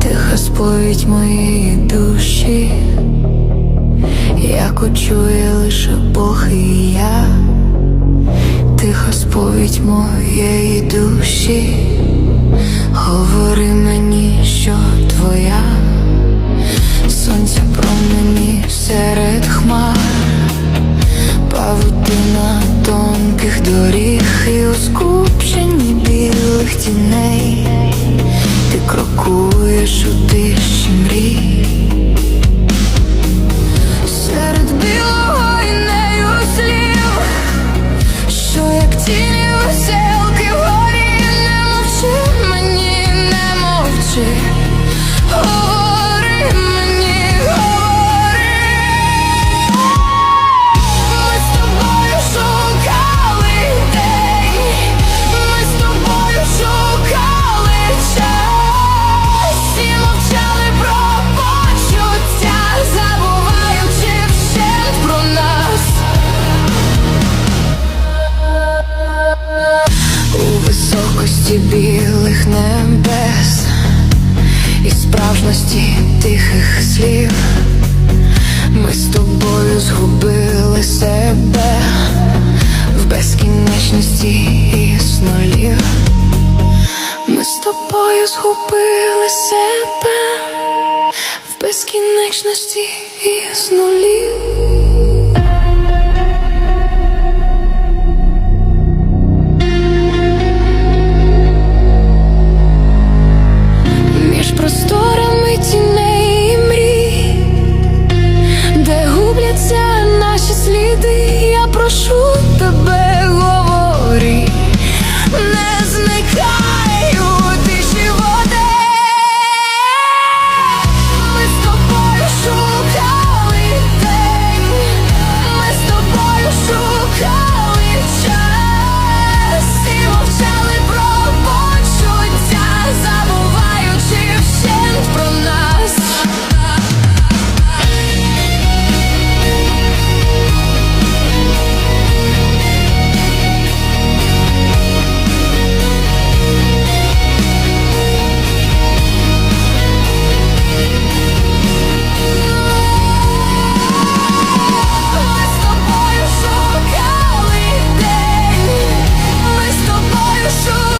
Тихо сповідь моєї душі, як чує лише Бог і я, тихо сповідь моєї душі, говори мені, що Пухкості білих небес і справжності тихих слів. Ми з тобою згубили себе в безкінечності і снолів. Ми з тобою згубили себе в безкінечності і нулів Іди, я прошу тебе.